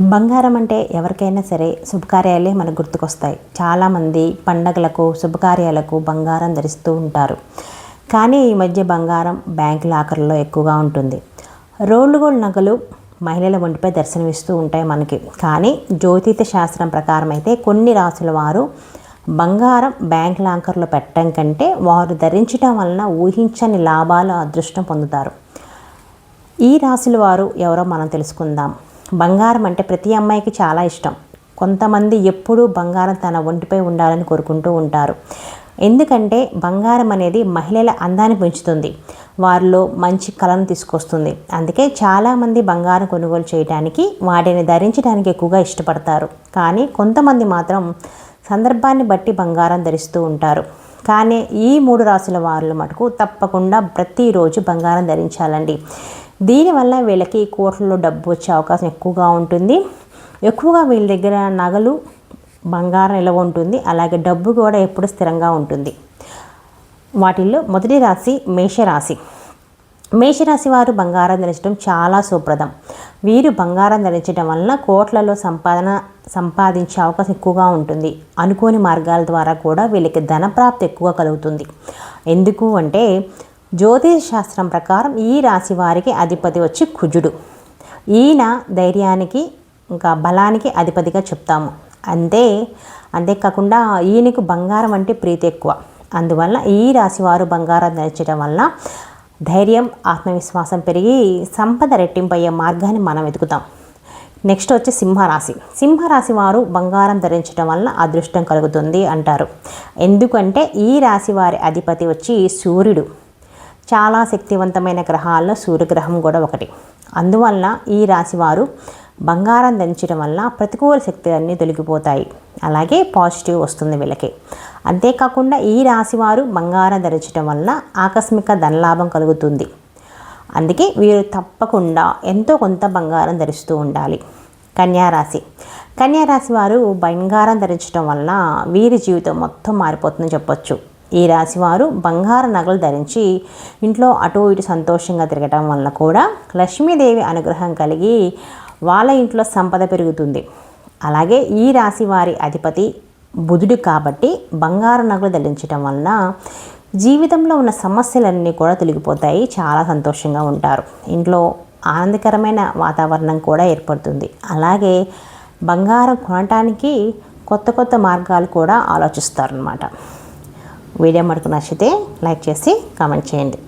బంగారం అంటే ఎవరికైనా సరే శుభకార్యాలే మనకు గుర్తుకొస్తాయి. చాలామంది పండగలకు శుభకార్యాలకు బంగారం ధరిస్తూ ఉంటారు. కానీ ఈ మధ్య బంగారం బ్యాంక్ లాకర్లో ఎక్కువగా ఉంటుంది. రోల్డ్ గోల్డ్ నగలు మహిళల ఒంటిపై దర్శనమిస్తూ ఉంటాయి మనకి. కానీ జ్యోతిష శాస్త్రం ప్రకారం అయితే కొన్ని రాసుల వారు బంగారం బ్యాంక్ లాకర్లో పెట్టడం కంటే వారు ధరించడం వలన ఊహించని లాభాలు అదృష్టం పొందుతారు. ఈ రాశుల వారు ఎవరో మనం తెలుసుకుందాం. బంగారం అంటే ప్రతి అమ్మాయికి చాలా ఇష్టం. కొంతమంది ఎప్పుడూ బంగారం తన ఒంటిపై ఉండాలని కోరుకుంటూ ఉంటారు. ఎందుకంటే బంగారం అనేది మహిళల అందాన్ని పెంచుతుంది. వారిలో మంచి కళను తీసుకొస్తుంది. అందుకే చాలామంది బంగారం కొనుగోలు చేయడానికి వాటిని ధరించడానికి ఎక్కువగా ఇష్టపడతారు. కానీ కొంతమంది మాత్రం సందర్భాన్ని బట్టి బంగారం ధరిస్తూ ఉంటారు. కానీ ఈ మూడు రాసుల వారుల మటుకు తప్పకుండా ప్రతిరోజు బంగారం ధరించాలండి. దీనివల్ల వీళ్ళకి కోట్లలో డబ్బు వచ్చే అవకాశం ఎక్కువగా ఉంటుంది. ఎక్కువగా వీళ్ళ దగ్గర నగలు బంగారం నిలవ ఉంటుంది. అలాగే డబ్బు కూడా ఎప్పుడు స్థిరంగా ఉంటుంది. వాటిల్లో మొదటి రాశి మేషరాశి. మేషరాశి వారు బంగారం ధరించడం చాలా సుప్రదం. వీరు బంగారం ధరించడం వలన కోట్లలో సంపాదన సంపాదించే అవకాశం ఎక్కువగా ఉంటుంది. అనుకోని మార్గాల ద్వారా కూడా వీళ్ళకి ధనప్రాప్తి ఎక్కువ కలుగుతుంది. ఎందుకు అంటే జ్యోతిష శాస్త్రం ప్రకారం ఈ రాశి వారికి అధిపతి వచ్చి కుజుడు. ఈయన ధైర్యానికి ఇంకా బలానికి అధిపతిగా చెప్తాము. అంతే అంతేకాకుండా ఈయనకు బంగారం అంటే ప్రీతి ఎక్కువ. అందువల్ల ఈ రాశి వారు బంగారం ధరించడం వల్ల ధైర్యం ఆత్మవిశ్వాసం పెరిగి సంపద రెట్టింపయ్యే మార్గాన్ని మనం వెతుకుతాం. నెక్స్ట్ వచ్చి సింహరాశి. సింహరాశి వారు బంగారం ధరించడం వల్ల అదృష్టం కలుగుతుంది అంటారు. ఎందుకంటే ఈ రాశి వారి అధిపతి వచ్చి సూర్యుడు. చాలా శక్తివంతమైన గ్రహాల్లో సూర్యగ్రహం కూడా ఒకటి. అందువలన ఈ రాశి వారు బంగారం ధరించడం వల్ల ప్రతికూల శక్తులన్నీ తొలగిపోతాయి. అలాగే పాజిటివ్ వస్తుంది వీళ్ళకి. అంతేకాకుండా ఈ రాశి వారు బంగారం ధరించడం వల్ల ఆకస్మిక ధనలాభం కలుగుతుంది. అందుకే వీరు తప్పకుండా ఎంతో కొంత బంగారం ధరిస్తూ ఉండాలి. కన్యారాశి కన్యారాశి వారు బంగారం ధరించడం వల్ల వీరి జీవితం మొత్తం మారిపోతుందని చెప్పొచ్చు. ఈ రాశి వారు బంగారు నగలు ధరించి ఇంట్లో అటు ఇటు సంతోషంగా తిరగటం వల్ల కూడా లక్ష్మీదేవి అనుగ్రహం కలిగి వాళ్ళ ఇంట్లో సంపద పెరుగుతుంది. అలాగే ఈ రాశి వారి అధిపతి బుధుడు కాబట్టి బంగారు నగలు ధరించడం వలన జీవితంలో ఉన్న సమస్యలన్నీ కూడా తొలగిపోతాయి. చాలా సంతోషంగా ఉంటారు. ఇంట్లో ఆనందకరమైన వాతావరణం కూడా ఏర్పడుతుంది. అలాగే బంగారం కొనటానికి కొత్త కొత్త మార్గాలు కూడా ఆలోచిస్తారనమాట వీడియో మనకు నచ్చితే లైక్ చేసి కామెంట్ చేయండి.